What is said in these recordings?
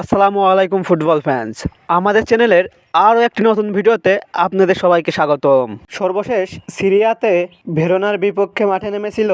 আসসালামু আলাইকুম football fans আমাদের চ্যানেলের আরও একটি নতুন ভিডিওতে আপনাদের সবাইকে স্বাগতম। সর্বশেষ সিরিয়াতে ভেরোনার বিপক্ষে মাঠে নেমেছিল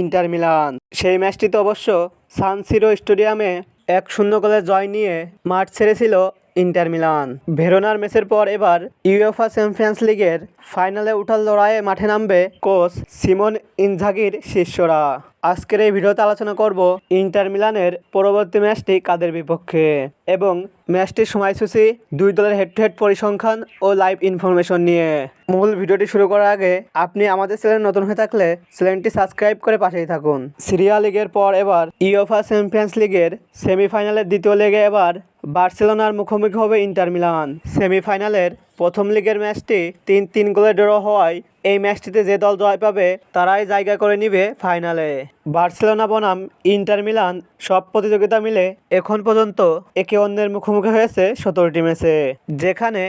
ইন্টার মিলান। সেই ম্যাচটিতে অবশ্য সান সিরো স্টেডিয়ামে এক শূন্য গোলে জয় নিয়ে মাঠ ছেড়েছিল ইন্টার মিলান। ভেরোনার ম্যাচের পর এবার ইউএফা চ্যাম্পিয়ন্স লিগের ফাইনালে উঠার লড়াইয়ে মাঠে নামবে কোচ সিমন ইনঝাগির শিষ্যরা। আজকের এই ভিডিওতে আলোচনা করব ইন্টার মিলানের পরবর্তী ম্যাচটি কাদের বিপক্ষে এবং ম্যাচটির সময়সূচি, দুই দলের হেড টু হেড পরিসংখ্যান ও লাইভ ইনফরমেশন নিয়ে। মূল ভিডিওটি শুরু করার আগে আপনি আমাদের চ্যানেল নতুন হয়ে থাকলে চ্যানেলটি সাবস্ক্রাইব করে পাশেই থাকুন। সিরিয়া লিগের পর এবার ইউএফা চ্যাম্পিয়ন্স লিগের সেমিফাইনালের দ্বিতীয় লেগে এবার বার্সেলোনার মুখোমুখি হবে ইন্টার মিলান। সেমিফাইনালের প্রথম লিগের ম্যাচটি তিন তিন গোলে ড্র হওয়ায় এই ম্যাচটিতে যে দল জয় পাবে, তারাই জায়গা করে নিবে ফাইনালে। বার্সেলোনা, বনাম, ইন্টার মিলান সব প্রতিযোগিতা মিলে এখন পর্যন্ত একে অন্যের মুখোমুখি হয়েছে সতেরোটি ম্যাচে, যেখানে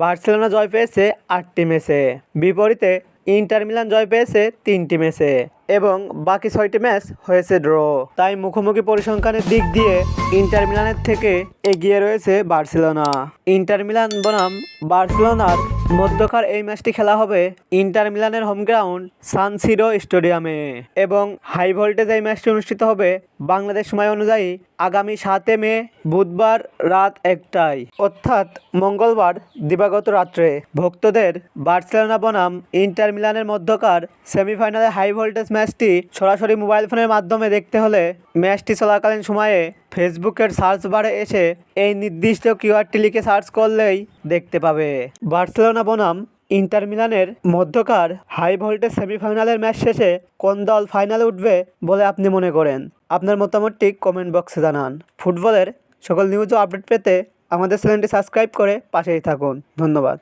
বার্সেলোনা জয় পেয়েছে আটটি ম্যাচে। বিপরীতে ইন্টার মিলান জয় পেয়েছে তিনটি ম্যাচে। এবং বাকি ছয়টি ম্যাচ হয়েছে ড্র। তাই মুখোমুখি পরিসংখ্যানের দিক দিয়ে ইন্টার মিলানের থেকে এগিয়ে রয়েছে বার্সেলোনা। ইন্টার মিলান বনাম বার্সেলোনার মধ্যকার এই ম্যাচটি খেলা হবে ইন্টার মিলানের হোম গ্রাউন্ড সান সিরো স্টেডিয়ামে। এবং হাই ভোল্টেজ এই ম্যাচটি অনুষ্ঠিত হবে বাংলাদেশ সময় অনুযায়ী আগামী সাতে মে, বুধবার রাত একটায়। অর্থাৎ মঙ্গলবার দিবাগত রাত্রে। ভক্তদের বার্সেলোনা বনাম ইন্টার মিলানের মধ্যকার সেমিফাইনালে হাই ভোল্টেজ ম্যাচটি সরাসরি মোবাইল ফোনের মাধ্যমে দেখতে হলে ম্যাচটি চলাকালীন সময়ে ফেসবুকের সার্চ বারে এসে এই নির্দিষ্ট কিউআরটি লিখে সার্চ করলেই দেখতে পাবে। বার্সেলোনা বনাম ইন্টার মিলানের মধ্যকার হাই ভোল্টেজ সেমিফাইনালের ম্যাচ শেষে কোন দল ফাইনালে উঠবে বলে আপনি মনে করেন? আপনার মতামতটি কমেন্ট বক্সে জানান। ফুটবলের সকল নিউজ ও আপডেট পেতে আমাদের চ্যানেলটি সাবস্ক্রাইব করে পাশেই থাকুন। ধন্যবাদ।